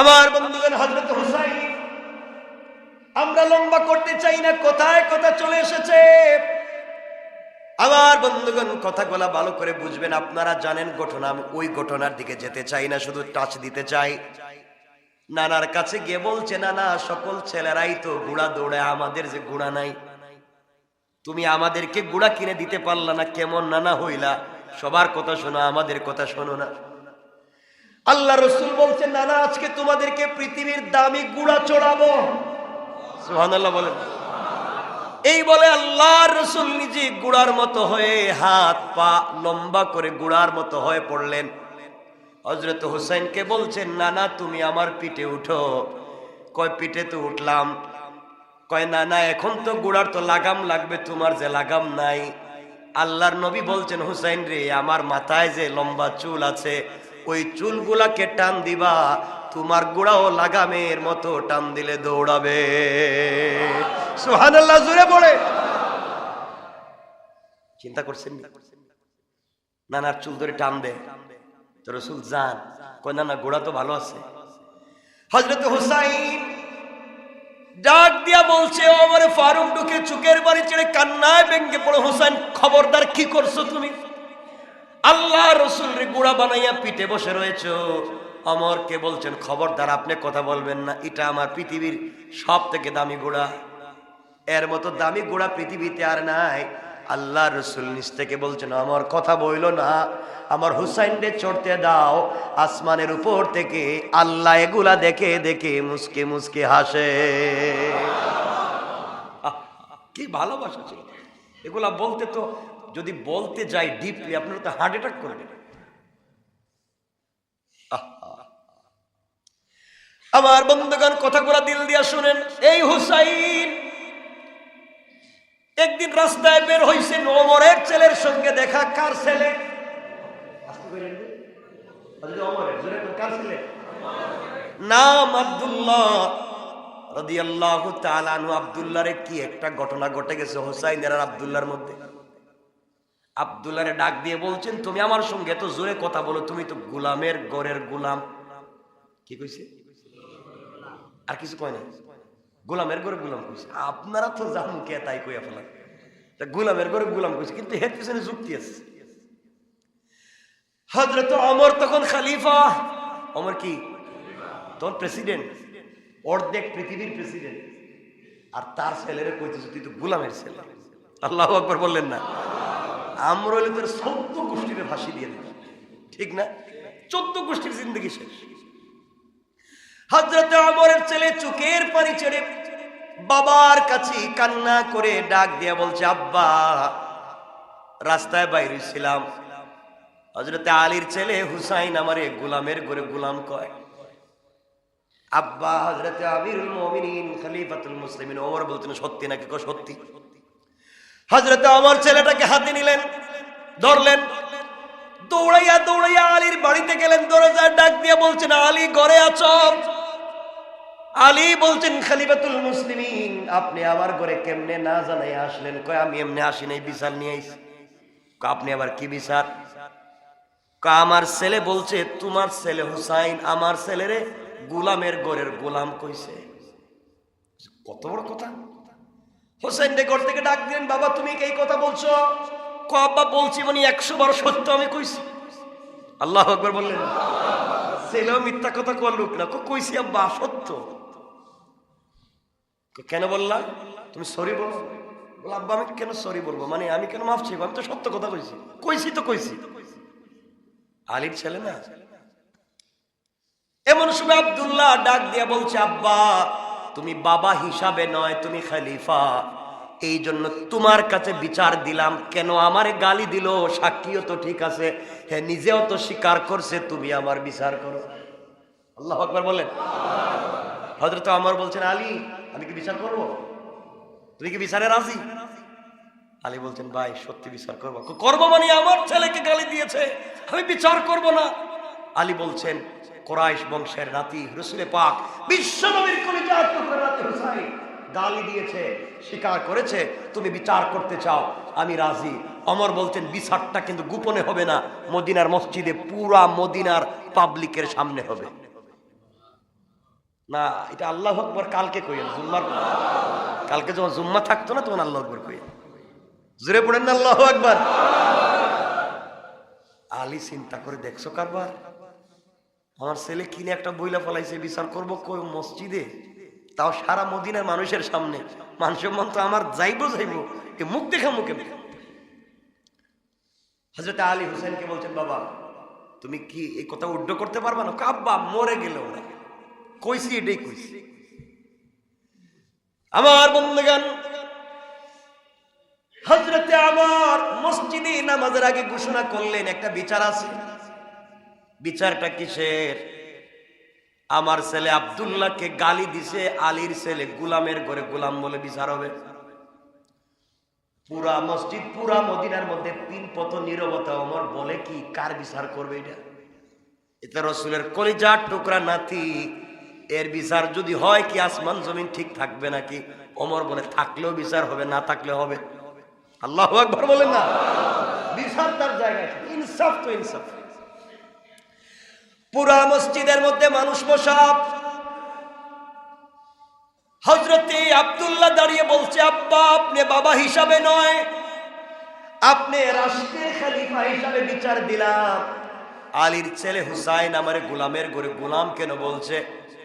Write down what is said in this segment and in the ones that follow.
আমার বন্ধুগণ হজরত হুসাইন, আমরা লম্বা করতে চাই না, কোথায় কথা চলে এসেছে? আমার বন্ধুগণ, কথাগুলা ভালো করে বুঝবেন, আপনারা জানেন ঘটনা, আমি ওই ঘটনার দিকে যেতে চাই না, শুধু টাচ দিতে চাই। নানার কাছে গিয়ে বলছে, নানা, সকল ছেলেরাই তো গুড়া দৌড়ে, আমাদের যে গুড়া নাই। তুমি আমাদেরকে গুড়া কিনে দিতে পারলা না, কেমন নানা হইলা। সবার কথা শোনো, আমাদের কথা শোনো না। আল্লাহ রসুল বলছেন, নানা, আজকে তোমাদেরকে পৃথিবীর দামি গুড়া চড়াবো। বলেন। এই বলে আল্লাহ রসুল নিজে গুড়ার মতো হয়ে হাত পা লম্বা করে গুড়ার মতো হয়ে পড়লেন। হজরত হুসাইনকে বলছেন, নানা, তুমি আমার পিঠে উঠো। কয় পিঠে তো উঠলাম। কয় না না এখন তো গুড়ার তো লাগাম লাগবে, তোমার যে লাগাম নাই। আল্লাহর নবী বলছেন, হুসাইন রে, আমার মাথায় যে লম্বা চুল আছে ওই চুলগুলাকে টান দিবা, তোমার গুড়াও লাগামের মতো টান দিলে দৌড়াবে। সুহানাল্লাহ জুড়ে পড়ে চিন্তা করছেন? নানার চুল ধরে টান দে। তো রসুল যান। কয় না না গোড়া তো ভালো আছে। হজরত হুসাইন ডাক দিয়া বলছে, ও আমার ফারুক ঢুকে চুকের বাড়ি ছেড়ে কান্নায় ভেঙ্গে পড়ো। হুসাইন, খবরদার, কি করছ তুমি? আল্লাহ রসুল রে গুড়া বানাইয়া পিঠে বসে রয়েছো। অমরকে বলছেন, খবরদার, আপনি কথা বলবেন না। এটা আমার পৃথিবীর সব থেকে দামি গুড়া। এর মতো দামি গুড়া পৃথিবীতে আর নাই। আল্লাহ রসুল নিচ থেকে বলছেন আমার কথা বইল না। আমার হুসাইনকে চড়তে দাও। আসমানের উপর থেকে আল্লাহ এগুলা দেখে দেখে মুসকে মুসকে হাসে। কি ভালোবাসা ছিল। এগুলা বলতে তো যদি বলতে যাই ডিপলি আপনারা তো হার্ট অ্যাটাক করবেন আমার বন্ধুগণ, কথাগুলা দিল দিয়া শুনেন। এই হুসাইন একদিন রাস্তায় বের হইছেন ওমরের ছেলের সঙ্গে দেখা, কার ছেলে? নাম আব্দুল্লাহ। রাদিয়াল্লাহু তাআলা আব্দুল্লাহরে কি একটা ঘটনা ঘটে গেছে হোসাইনের আর আব্দুল্লাহর মধ্যে? আব্দুল্লাহরে ডাক দিয়ে বলছেন, তুমি আমার সঙ্গে এত জোরে কথা বলো, তুমি তো গোলামের গরের গোলাম। কি কইছে? আর কিছু কয় না গোলামের ঘরে গোলাম কইছে। আপনারা তো জানুন কে তাই কইয়া ফেলান তা গোলামের ঘরে গোলাম কইছে, কিন্তু হের পিছনে যুক্তি আছে। হজরত অমর তখন খালিফা। অমর কি? তখন প্রেসিডেন্ট। অর্ধেক পৃথিবীর প্রেসিডেন্ট। আর তার ছেলেরে কইতেছে, তুই তো গোলামের ছেলে। আল্লাহ আকবর বললেন না। আমরা হইলে চোদ্দ গোষ্ঠীর ভাসি দিয়ে দেবে ঠিক না? চোদ্দ গোষ্ঠীর জিন্দগি শেষ। হজরত আমরের ছেলে চুকের পানি ছেড়ে বাবার কাছে কান্না করে ডাক দিয়া বলছে, আব্বা, রাস্তায় বাইরে ছিলাম। হজরতে আলীর ছেলে হুসাইন আমারে গোলামের ঘরে গোলাম কয়। আব্বা হজরতে আমিরুল মুমিনিন খলিফাতুল মুসলিমিন। ওমর বলতেন, সত্যি নাকি সত্যি? হজরতে আমার ছেলেটাকে হাতে নিলেন ধরলেন দৌড়াইয়া দৌড়াইয়া আলীর বাড়িতে গেলেন দরজায় ডাক দিয়ে বলছেন আলী ঘরে আছো? আলী বলছেন খালিফাতুল মুসলিমিন আপনি আমার ঘরে কেমনে না জানাই আসলেন? কয় আমি এমনি আসি নাই বিচার নিয়ে কয়, আপনি আবার কি বিচার? আমার ছেলে বলছে তোমার ছেলে হুসাইন আমার ছেলেরে গোলামের ঘরের গোলাম কইছে। কত বড় কথা? হোসেন ঘর থেকে ডাক দিলেন, বাবা, তুমি এই কথা বলছো? ক আব্বা, বলছি মানে একশো বার সত্য আমি কইছি। আল্লাহ আকবর বললেন, ছেলেও মিথ্যা কথা কর লোক না? কইছি, আব্বা, সত্য। কেন বললা? তুমি সরি বলো। বলো, আব্বা, আমি কেন সরি বলব? মানে আমি কেন মাফ চাইব? আমি তো সত্য কথা কইছি। কইছি তো কইছি। আলির ছেলে না? এমন সময় আব্দুল্লাহ ডাক দিয়া বলছে, আব্বা তুমি বাবা হিসাবে নয়, তুমি খালিফা। এই জন্য তোমার কাছে বিচার দিলাম, কেন আমার গালি দিল? সাক্ষীও তো ঠিক আছে। হ্যাঁ নিজেও তো স্বীকার করছে, তুমি আমার বিচার করো। আল্লাহ আকবর বলেন হজরত আমার বলছেন, আলী, আমি কি বিচার করব? তুমি কি বিচারে রাজি? আলী বলছেন, ভাই, সত্যি বিচার করব। করব মানে আমার ছেলেকে গালি দিয়েছে। আমি বিচার করব না। আলী বলছেন কোরাইশ বংশের নাতি রসুলে পাক বিশ্বনবীর কলিজার নাতি হুসাইন গালি দিয়েছে, স্বীকার করেছে, তুমি বিচার করতে চাও, আমি রাজি। অমর বলছেন, বিচারটা কিন্তু গোপনে হবে না, মদিনার মসজিদে পুরা মদিনার পাবলিকের সামনে হবে। না, এটা আল্লাহ আকবর, কালকে কইেন জুম্মার কালকে যখন জুম্মা থাকতো না, তখন আল্লাহ আকবর কইেন জুড়ে পড়েন না, আল্লাহ আকবর। আলী চিন্তা করে দেখছ কারবার? আমার ছেলে কিনে একটা বইলা ফলাইছে, বিচার করব কই মসজিদে? তাও সারা মদিনার মানুষের সামনে। মানুষ মন তো আমার যাইবো যাইবো, এ মুখ দেখা মুখে হজরত আলী হোসেনকে বলছেন, বাবা, তুমি কি এই কথা উড্ড করতে পারবা না? কাব্বা মরে গেল ওরা। কইছি, এটাই কইছি। আমার বন্ধুগান হজরতে আমার মসজিদে নামাজের আগে ঘোষণা করলেন, একটা বিচার আছে। বিচারটা কিসের? আমার ছেলে আব্দুল্লাহকে গালি দিছে, আলীর ছেলে গুলামের ঘরে গুলাম বলে বিচার হবে। পুরা মসজিদ, পুরা মদিনার মধ্যে তিন পত নীরবতা। অমর বলে কি, কার বিচার করবে এটা? এতে রসুলের কলিজার টুকরা নাতি। এর বিচার যদি হয় কি আসমান জমিন ঠিক থাকবে নাকি? অমর বলে, থাকলেও বিচার হবে, না থাকলে হবে। আল্লাহ একবার বলেন না। বিচার তার জায়গায় ইনসাফ তো ইনসাফ। পুরা মসজিদের মধ্যে মানুষ বসাব হজরতে আব্দুল্লাহ দাঁড়িয়ে বলছে, আব্বা, আপনি বাবা হিসাবে নয়। আপনি রাষ্ট্রের খালিফা হিসাবে বিচার দিলাম। আলীর ছেলে হুসাইন আমার গোলামের ঘরে গোলাম কেন বলছে?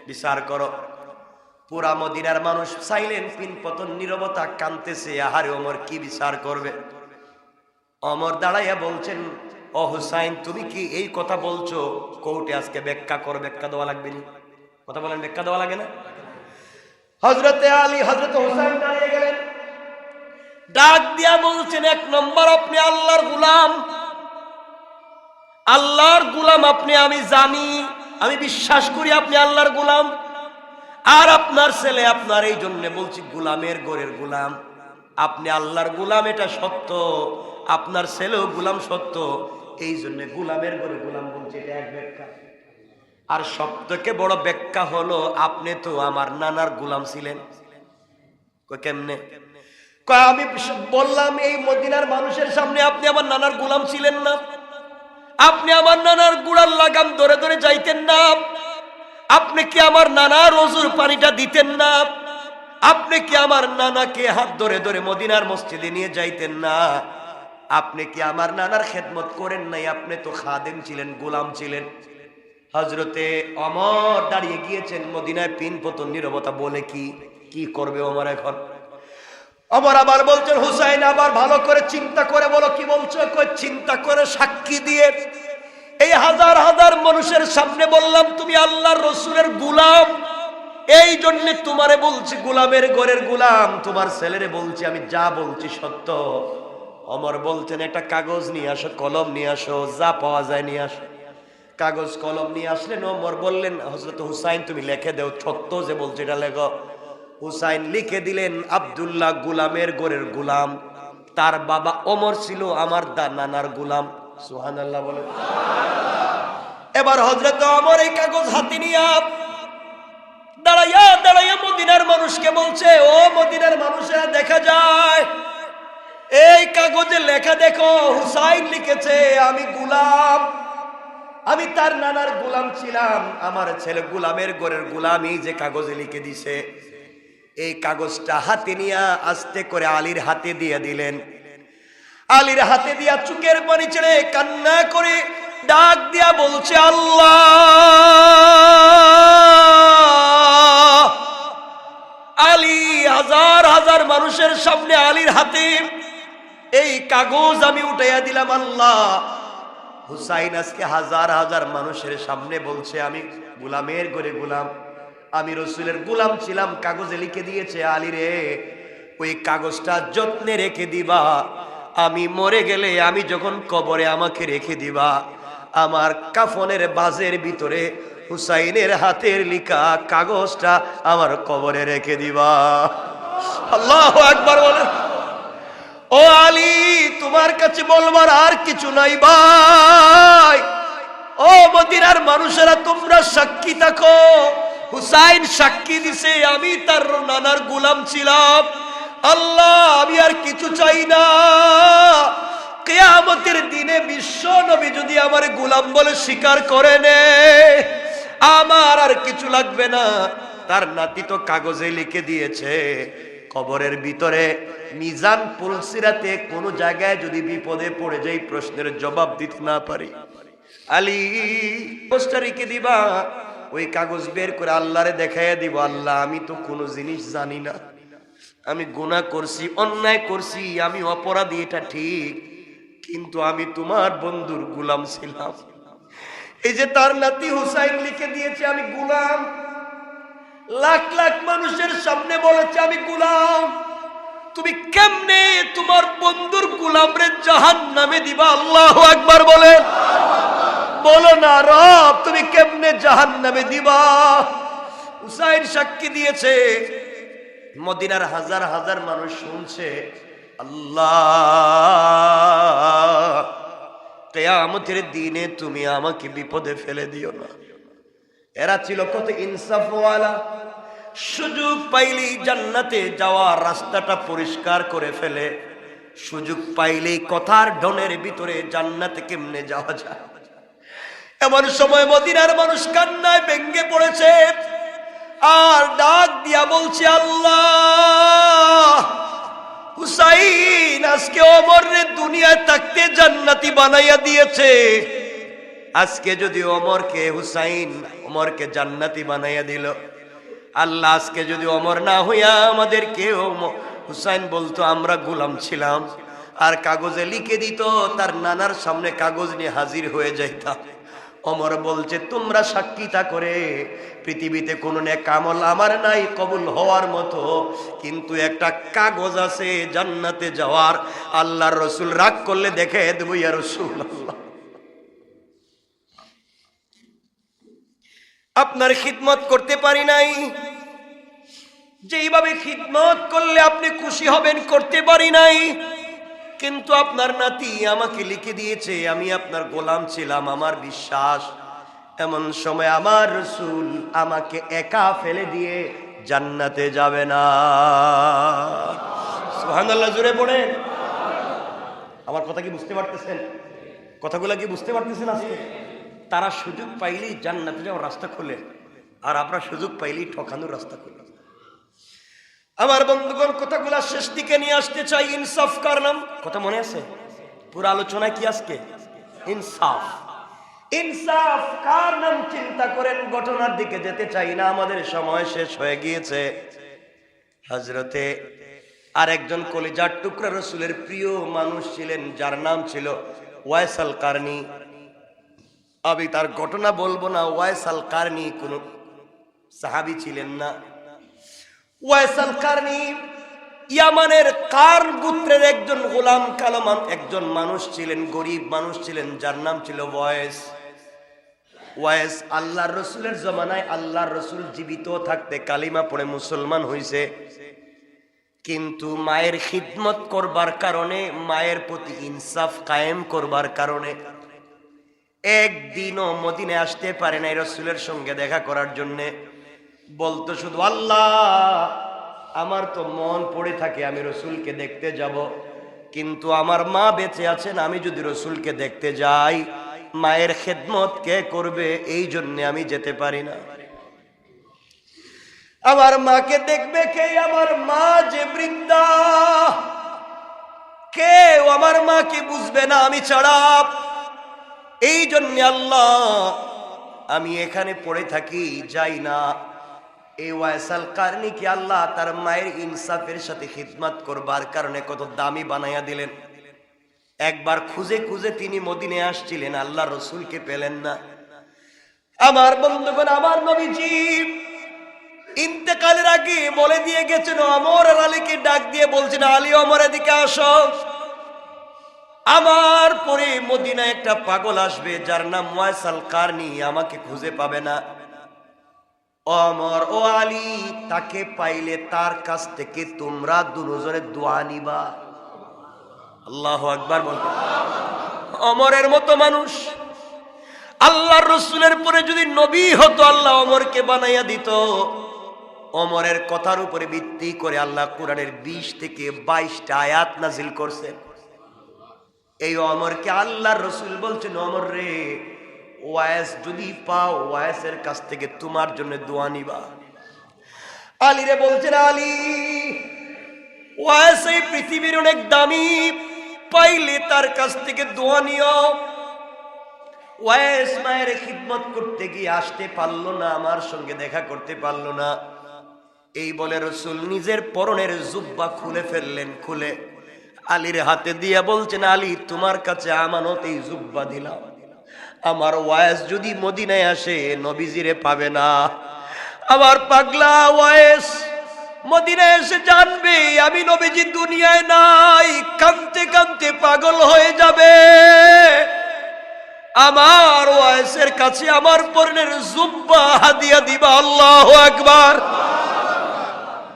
বিচার করো। পুরা মদিনার মানুষ সাইলেন পিন পতন নিরবতা কানতেছে আহারে অমর কি বিচার করবে? অমর দাঁড়াইয়া বলছেন ও হুসাইন, তুমি কি এই কথা বলছো? কোর্টে আজকে ব্যাখ্যা করো, ব্যাখ্যা দেওয়া লাগবে কথা বলেন, ব্যাখ্যা দেওয়া লাগে না? হজরতে আলী হজরত হুসাইন দাঁড়িয়ে গেলেন। ডাক দিয়া বলছেন, এক নম্বর আপনি আল্লাহর গুলাম। আল্লাহর গুলাম আপনি, আমি জানি, আমি বিশ্বাস করি আপনি আল্লাহর গুলাম। আর আপনার ছেলে আপনার এই জন্য বলছি, গুলামের গোরের গুলাম। আপনি আল্লাহর গুলাম, এটা সত্য। আপনার ছেলেও গুলাম সত্য। এই জন্য গুলামের গোরে গুলাম বলছি, এটা এক ব্যাখ্যা। আর সব থেকে বড় ব্যাখ্যা হলো, আপনি তো আমার নানার গুলাম ছিলেন। কেমনে? আমি বললাম, এই মদিনার মানুষের সামনে আপনি আমার নানার গুলাম ছিলেন না। আপনি আমার নানার গুড়ার লাগাম ধরে ধরে যাইতেন না। আপনি কি আমার নানা রজুর পানিটা দিতেন না? আপনি কি আমার নানাকে হাত ধরে ধরে মদিনার মসজিদে নিয়ে যাইতেন না? আপনি কি আমার নানার খেদমত করেন নাই? আপনি তো খাদেম ছিলেন, গোলাম ছিলেন। হজরতে অমর দাঁড়িয়ে গিয়েছেন মদিনায় পিন পতন নিরবতা বলে কি কি করবে অমর এখন? অমর আবার বলছেন, হুসাইন আবার ভালো করে চিন্তা করে বলো, কি বলছো? চিন্তা করে সাক্ষী দিয়ে এই হাজার হাজার মানুষের সামনে বললাম, তুমি আল্লাহর রসুলের গুলাম। এই জন্য তোমারে বলছি, গুলামের ঘরের গুলাম। তোমার ছেলেরে বলছি, আমি যা বলছি সত্য। অমর বলছেন, একটা কাগজ নিয়ে আসো, কলম নিয়ে আসো, যা পাওয়া যায় নিয়ে আসো। কাগজ, কলম নিয়ে আসলেন ওমর বললেন হজরত হুসাইন, তুমি লিখে দেও, সত্য যে বলছে এটা লেখো। হুসাইন লিখে দিলেন, আব্দুল্লাহ গুলামের গোরের গুলাম, তার বাবা অমর ছিল, আমার দা, নানার গুলাম। সুহান আল্লাহ বলে এবার হজরত অমর এই কাগজ হাতে নিয়ে, দাঁড়াইয়া দাঁড়াইয়া মদিনার মানুষকে বলছে, ও মদিনার মানুষেরা, দেখা যায় এই কাগজে লেখা দেখো, হুসাইন লিখেছে, আমি গুলাম। আমি তার নানার গোলাম ছিলাম। আমার ছেলে গোলামের গোরের গোলামই যে কাগজে লিখে দিছে। এই কাগজটা হাতে নিয়ে আস্তে করে আলীর হাতে দিয়ে দিলেন। আলীর হাতে দিয়া চুকের পানি ছেড়ে কান্না করে ডাক দিয়া বলছে, আল্লাহ! আলী হাজার হাজার মানুষের সামনে আলীর হাতে এই কাগজ আমি উঠাইয়া দিলাম আল্লাহ। হুসাইন আজকে হাজার হাজার মানুষের সামনে বলছে, আমি গুলামের করে গুলাম। আমি রসুলের গুলাম ছিলাম, কাগজে লিখে দিয়েছে আলী রে। ওই কাগজটা যত্নে রেখে দিবা। আমি মরে গেলে আমি যখন কবরে আমাকে রেখে দিবা। আমার কাফনের বাজের ভিতরে হুসাইনের হাতের লিখা কাগজটা আমার কবরে রেখে দিবা। আল্লাহ একবার বলেন। ও আলী, তোমার কাছে বলবার আর কিছু নাই ভাই। ও মদিনার মানুষেরা, তোমরা সাক্ষী থাকো। হুসাইন সাক্ষী দিছে, আমি তার নানার গুলাম ছিলাম। আল্লাহ, আমি আর কিছু চাই না। কেয়ামতের দিনে বিশ্ব নবী যদি আমার গুলাম বলে স্বীকার করে নে, আমার আর কিছু লাগবে না। তার নাতি তো কাগজে লিখে দিয়েছে, কবরের ভিতরে মিজান পুলসিরাতে কোনো জায়গায় যদি বিপদে পড়ে যাই প্রশ্নের জবাব দিতে না পারি। আলী পোস্টার রেখে দিবা, ওই কাগজ বের করে আল্লাহরে দেখাইয়া দিব, আল্লাহ, আমি তো কোনো জিনিস জানি না। আমি গুনাহ করছি, অন্যায় করছি, আমি অপরাধী, এটা ঠিক, কিন্তু আমি তোমার বন্ধুর গুলাম ছিলাম। এই যে তার নাতি হুসাইন লিখে দিয়েছে, আমি গুলাম। লাখ লাখ মানুষের সামনে বলেছে, আমি গুলাম। তুমি কেমনে তোমার বন্ধুর গুলাম রে জাহান নামে দিবা? আল্লাহ একবার বলে বলো না, রব, তুমি কেমনে জাহান নামে দিবা? হুসাইন সাক্ষী দিয়েছে, মদিনার হাজার হাজার মানুষ শুনছে, আল্লাহ, কেয়ামতের দিনে তুমি আমাকে বিপদে ফেলে দিও না। এরা ছিল কত ইনসাফওয়ালা সুযোগ পাইলেই জান্নাতে যাওয়ার রাস্তাটা পরিষ্কার করে ফেলে। সুযোগ পাইলেই কথার ডনের ভিতরে জান্নাতে কেমনে যাওয়া যায়? এমন সময় মদিনার মানুষ কান্নায় ভেঙ্গে পড়েছে। আর ডাক দিয়া বলছে, আল্লাহ, হুসাইন আজকে অমর রে দুনিয়ায় থাকতে জান্নাতি বানাইয়া দিয়েছে। আজকে যদি অমরকে হুসাইন, অমরকে জান্নাতি বানাইয়া দিল। আল্লাহ আজকে যদি অমর না হইয়া আমাদের কেউ হুসাইন বলতো, আমরা গোলাম ছিলাম। আর কাগজে লিখে দিত, তার নানার সামনে কাগজ নিয়ে হাজির হয়ে যাইতাম। অমর বলছে, তোমরা সাক্ষীতা করে, পৃথিবীতে কোনো কামল আমার নাই, কবুল হওয়ার মতো। কিন্তু একটা কাগজ আছে জান্নাতে যাওয়ার। আল্লাহর রসুল রাগ করলে দেখে, দেবো ইয়া রসুল আল্লাহ আপনার খিদমত করতে পারি নাই। যেইভাবে খিদমত করলে আপনি খুশি হবেন, করতে পারি নাই। কিন্তু আপনার নাতি আমাকে লিখে দিয়েছে, আমি আপনার গোলাম ছিলাম, আমার বিশ্বাস। এমন সময় আমার রসুল আমাকে একা ফেলে দিয়ে জান্নাতে যাবে না। জুড়ে পড়ে। আমার কথা কি বুঝতে পারতেছেন? কথাগুলা কি বুঝতে পারতেছেন আজকে? তারা সুযোগ পাইলেই জান্নাতে যাওয়ার রাস্তা খোলে, আর আমরা সুযোগ পাইলেই ঠকানোর রাস্তা খুলে। আমার বন্ধুগণ, কথাগুলা শেষ দিকে নিয়ে আসতে চাই ইনসাফ কার নাম? কথা মনে আছে? পুরো আলোচনা কি আজকে? ইনসাফ। ইনসাফ কার নাম চিন্তা করেন? ঘটনার দিকে যেতে চাই না, আমাদের সময় শেষ হয়ে গিয়েছে। হজরতে আর একজন কলিজার টুকরা রসুলের প্রিয় মানুষ ছিলেন, যার নাম ছিল ওয়াইসাল কারনি। আমি তার ঘটনা বলব না। ওয়াইসাল কারনি কোন সাহাবি ছিলেন না। ওয়াইসাল কারনি ইয়ামানের কার গোত্রের একজন গোলাম কালমান, একজন মানুষ ছিলেন, গরিব মানুষ ছিলেন, যার নাম ছিল ওয়েস ওয়েস আল্লাহর রসুলের জমানায় আল্লাহর রসুল জীবিত থাকতে কালিমা পড়ে মুসলমান হইছে। কিন্তু মায়ের খিদমত করবার কারণে, মায়ের প্রতি ইনসাফ কায়েম করবার কারণে একদিনও মদিনে আসতে পারে নাই রসুলের সঙ্গে দেখা করার জন্যে। বলতো শুধু, আল্লাহ, আমার তো মন পড়ে থাকে, আমি রসুলকে দেখতে যাব। কিন্তু আমার মা বেঁচে আছেন, আমি যদি রসুলকে দেখতে যাই, মায়ের খেদমত কে করবে? এই জন্যে আমি যেতে পারি না। আমার মাকে দেখবে কে? আমার মা যে বৃদ্ধা। কেউ আমার মাকে বুঝবে না, আমি ছাড়া। এই জন্য আল্লাহ, আমি এখানে পড়ে থাকি, যাই না। এই ওয়াইসাল কি আল্লাহ তার মায়ের ইনসাফের সাথে খিদমত করবার কারণে কত দামি বানাইয়া দিলেন? একবার খুঁজে খুঁজে তিনি মদিনে আসছিলেন, আল্লাহ রসুলকে পেলেন না। আমার বন্ধুগণ, আমার নবীজি, ইন্তেকালের আগে বলে দিয়ে গেছেন, অমর আর আলীকে ডাক দিয়ে বলছেন, আলী অমর এদিকে আসো। আমার পরে মদিনা একটা পাগল আসবে, যার নাম ওয়াইসাল কারনি, আমাকে খুঁজে পাবে না। অমর ও আলী, তাকে পাইলে তার কাছ থেকে তোমরা দুজনে দোয়া নিবা। আল্লাহ আকবার বল অমরের মতো মানুষ। আল্লাহর রসুলের পরে যদি নবী হতো, আল্লাহ অমরকে বানাইয়া দিত। অমরের কথার উপরে ভিত্তি করে আল্লাহ কোরআনের বিশ থেকে বাইশটা আয়াত নাজিল করছেন। এই অমরকে আল্লাহর রসুল বলছেন, অমর রে, ওয়াইস যদি পাও, ওয়াইসের কাছ থেকে তোমার জন্য দোয়া নিবা। আলী রে বলছেন, আলী ওয়াস এই পৃথিবীর অনেক দামি, পাইলে তার কাছ থেকে দোয়া নিও। ওয়াইস মায়ের খিদমত করতে গিয়ে আসতে পারল না, আমার সঙ্গে দেখা করতে পারল না। এই বলে রসুল নিজের পরনের জুব্বা খুলে ফেললেন, খুলে। আলীর হাতে দিয়ে বলছেন, আলী, তোমার কাছে আমানত এই জুব্বা দিলাম। আমার ওয়াইস যদি মদিনায় আসে, নবীজিরে পাবে না। আমার পাগলা ওয়াইস মদিনায় এসে জানবে, আমি নবীজি দুনিয়ায় নাই। কানতে কানতে পাগল হয়ে যাবে। আমার ওয়াইসের কাছে আমার পরনের জুব্বা হাদিয়া দিবা আল্লাহ একবার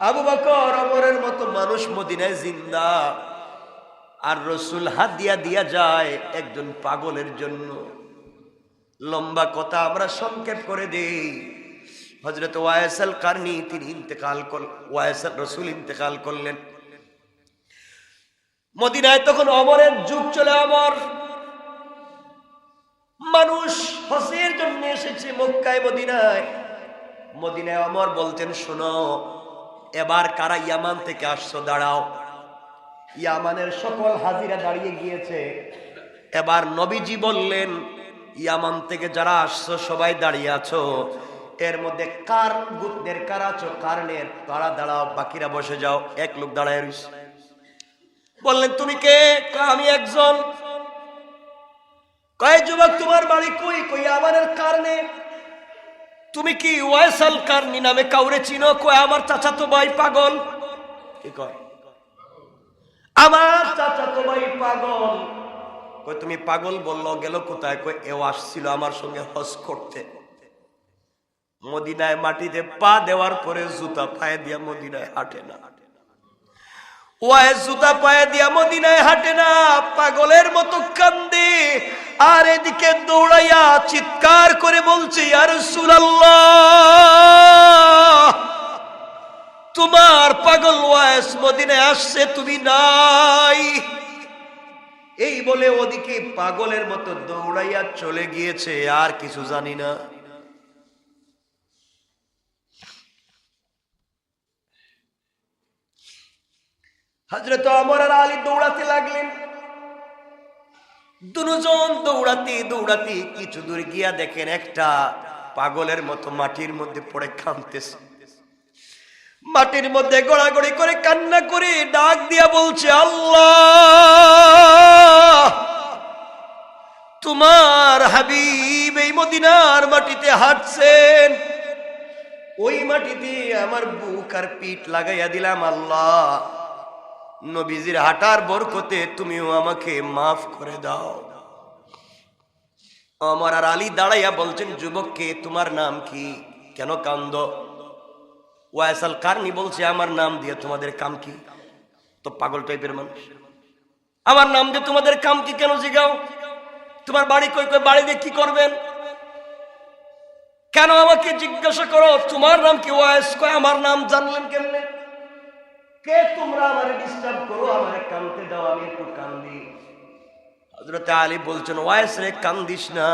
আবু বকর অমরের মতো মানুষ মদিনায় জিন্দা। আর রসুল হাদিয়া দিয়া যায় একজন পাগলের জন্য। লম্বা কথা আমরা সংক্ষেপ করে দেই। হজরত ওয়াইসাল কারনি, তিনি ইন্তেকাল কর ওয়াইসাল রসুল ইন্তেকাল করলেন। মদিনায় তখন অমরের যুগ চলে অমর। মানুষ হসের জন্য এসেছে মক্কায়, মদিনায়। মদিনায় অমর বলতেন, শোনো, এবার কারা ইয়ামান থেকে আসছো, দাঁড়াও। ইয়ামানের সকল হাজিরা দাঁড়িয়ে গিয়েছে। এবার নবীজি বললেন, ইয়ামান থেকে যারা আসছো, সবাই দাঁড়িয়ে আছো। এর মধ্যে কার গুতদের কার আছো কারণের তারা দাঁড়াও, বাকিরা বসে যাও। এক লোক দাঁড়ায় রইছে। বললেন, তুমি কে? আমি একজন। কয়, যুবক, তোমার বাড়ি কই? কই আমার কারণে তুমি কি ওয়াইসাল কারনি নামে কাউরে চিনো? কয়, আমার চাচাতো ভাই পাগল? কি কয়? আমার চাচাতো ভাই পাগল। কই তুমি পাগল বলল, গেল কোথায়? কই এও আসছিল আমার সঙ্গে হজ করতে। মদিনায় মাটিতে পা দেওয়ার পরে জুতা পায়ে দিয়া মদিনায় হাঁটে না। ওয়াই জুতা পায়ে দিয়া মদিনায় হাঁটে না, পাগলের মতো কান্দে। আর এদিকে দৌড়াইয়া চিৎকার করে বলছে আর সুরাল্লাহ তোমার পাগল ওয়াইস মদিনায় আসছে, তুমি নাই। এই বলে ওদিকে পাগলের মতো দৌড়াইয়া চলে গিয়েছে, আর কিছু জানি না। হজরত অমর আর আলী দৌড়াতে লাগলেন। দুজন দৌড়াতে দৌড়াতে কিছু দূর গিয়া দেখেন একটা পাগলের মতো মাটির মধ্যে পড়ে কাঁদতেছে। মাটির মধ্যে গড়াগড়ি করে কান্না করে ডাক দিয়া বলছে, আল্লাহ, তোমার হাবিব এই মদিনার মাটিতে হাঁটছেন। ওই মাটিতে আমার বুক আর পিঠ লাগাইয়া দিলাম, আল্লাহ। নবীজির হাঁটার বরকতে তুমিও আমাকে মাফ করে দাও। আমার আর আলী দাঁড়াইয়া বলছেন, যুবককে, তোমার নাম কি? কেন কান্দ? ওয়াইসাল কারনি বলছে, আমার নাম দিয়ে তোমাদের কাম কি? তো পাগল টাইপের মানুষ। আমার নাম দিয়ে তোমাদের কাম কি কেন জিগাও? তোমার বাড়ি কই কই, বাড়ি দিয়ে কি করবেন? কেন আমাকে জিজ্ঞাসা করো, তোমার নাম কি ওয়াইস? কয় আমার নাম জানলেন কেমনে? কে তোমরা আমার ডিস্টার্ব করো, আমার কানতে দাও, আমি একটু কান্দি। হজরত আলী বলছেন, ওয়াইস রে, কান্দিস না।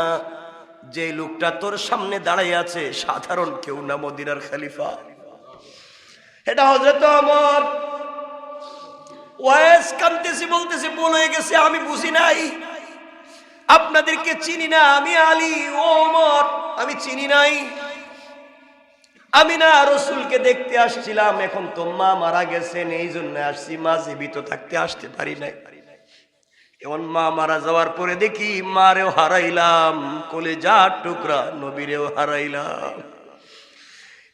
যে লোকটা তোর সামনে দাঁড়াই আছে, সাধারণ কেউ না মদিনার খালিফা। এটা হজরত আমার ওয়াইস কান্দেছি বলতেছি, ভুল হয়ে গেছে, আমি বুঝি নাই। আপনাদেরকে চিনি না, আমি আলী ওমর, আমি চিনি নাই। আমি না রসুলকে দেখতে আসছিলাম, এখন তো মা মারা গেছেন, এই জন্য আসছি মা জীবিত থাকতে আসতে পারি নাই। এমন মা মারা যাওয়ার পরে দেখি, মারেও হারাইলাম কোলে যা টুকরা, নবীরেও হারাইলাম।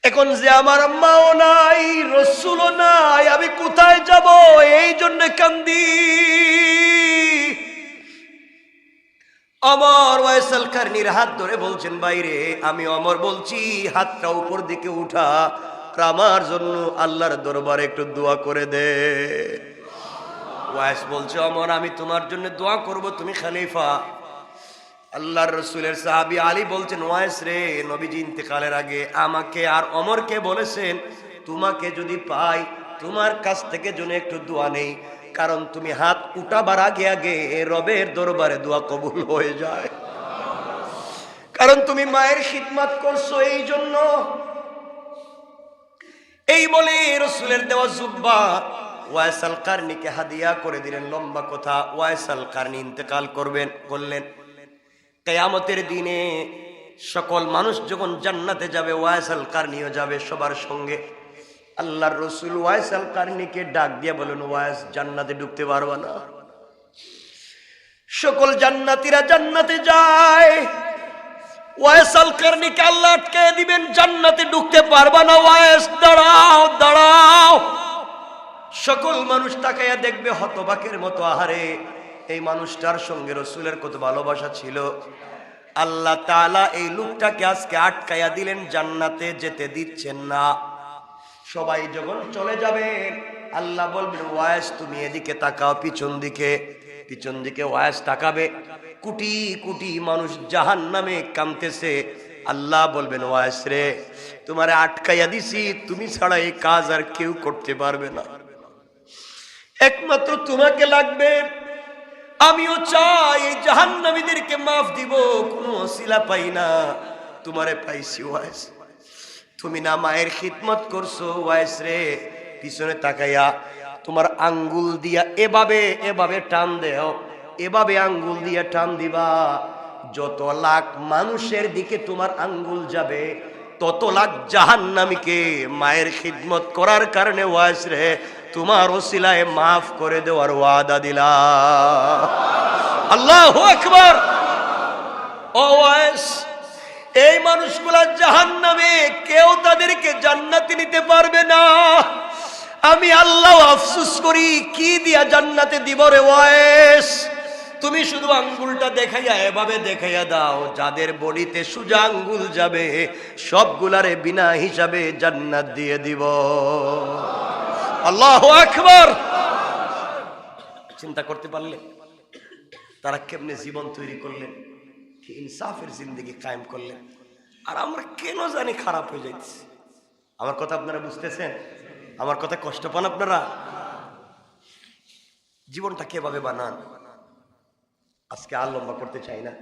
এখন যে আমার মাও নাই, রসুলও নাই, আমি কোথায় যাব? এই জন্য কান্দি। অমর ওয়াইসাল কারনির হাত ধরে বলছেন, বাইরে, আমি অমর বলছি, হাতটা উপর দিকে উঠা আমার জন্য আল্লাহর দরবারে একটু দোয়া করে দে। ওয়াইস বলছে, অমর, আমি তোমার জন্য দোয়া করব, তুমি খালিফা। আল্লাহর রসুলের সাহাবি আলী বলছেন, ওয়াইস রে নবীজি ইন্তেকালের আগে আমাকে আর অমরকে বলেছেন? তোমাকে যদি পাই, তোমার কাছ থেকে জন্য একটু দোয়া নেই। কারণ তুমি হাত উঠাবার আগে আগে রবের দরবারে দোয়া কবুল হয়ে যায়। কারণ তুমি মায়ের খিদমাত করছ এই জন্য এই বলে রসুলের দেওয়া জুব্বা ওয়াইসাল কার্নিকে হাদিয়া করে দিলেন। লম্বা কথা, ওয়াইসাল কার্নি ইন্তেকাল করবেন করলেন কেয়ামতের দিনে সকল মানুষ যখন জান্নাতে যাবে, ওয়াইসাল কার্নিও যাবে সবার সঙ্গে। আল্লাহর রসুল ওয়াইসাল কার্নিকে ডাক দিয়ে বলেন, ওয়াইস, জান্নাতে ঢুকতে পারবা না। সকল জান্নাতীরা জান্নাতে যায়। কার্নিকে আল্লাহ আটকে দিবেন, জান্নাতে ঢুকতে দাঁড়াও দাঁড়াও। সকল মানুষ তাকাইয়া দেখবে হতবাকের মতো, আহারে এই মানুষটার সঙ্গে রসুলের কত ভালোবাসা ছিল। আল্লাহ তাআলা এই লোকটাকে আজকে আটকাইয়া দিলেন, জান্নাতে যেতে দিচ্ছেন না। সবাই যখন চলে যাবেন আল্লাহ বলবেন ওয়াইস তুমি এদিকে তাকাও, পিছন দিকে। পিছন দিকে ওয়াইস তাকাবে। কোটি কোটি মানুষ জাহান নামে কামতেছে আল্লাহ বলবেন ওয়াইস রে, তোমারে আটকাইয়া দিছি, তুমি ছাড়া এই কাজ আর কেউ করতে পারবে না। একমাত্র তোমাকে লাগবে আমিও চাই জাহান্নামীদেরকে মাফ দিব, কোনো অসিলা পাই না। তোমারে পাইছি, ওয়াইস। তুমি না মায়ের খিদমত করছ, ওয়াইস রে। পিছনে তাকাইয়া তোমার আঙ্গুল দিয়া এভাবে এভাবে টান দেও। এভাবে আঙ্গুল দিয়া টান দিবা। যত লাখ মানুষের দিকে তোমার আঙ্গুল যাবে, তত লাখ জাহান্নামীকে মায়ের খিদমত করার কারণে, ওয়াইস রে। তোমার ওসিলায় মাফ করে দেওয়ার ওয়াদা দিলা আল্লাহ একবার এই মানুষগুলা জাহান নামে কেউ তাদেরকে জান্নাতে নিতে পারবে না। আমি আল্লাহ আফসুস করি, কি দিয়া জান্নাতে দিব রে ওয়াইস তুমি শুধু আঙ্গুলটা দেখাইয়া, এভাবে দেখাইয়া দাও, যাদের বলিতে সুজা আঙ্গুল যাবে, সবগুলারে বিনা হিসাবে জান্নাত দিয়ে দিব। আল্লাহ আকবার। চিন্তা করতে পারলে? তারা কেমনে জীবন তৈরি করলেন? কি ইনসাফের জিন্দগি কায়েম করলেন? আর আমরা কেন জানি খারাপ হয়ে যাইতেছি? আমার কথা আপনারা বুঝতেছেন? আমার কথা কষ্ট পান আপনারা? জীবনটা কীভাবে বানান? আজকে আর লম্বা করতে চাই না।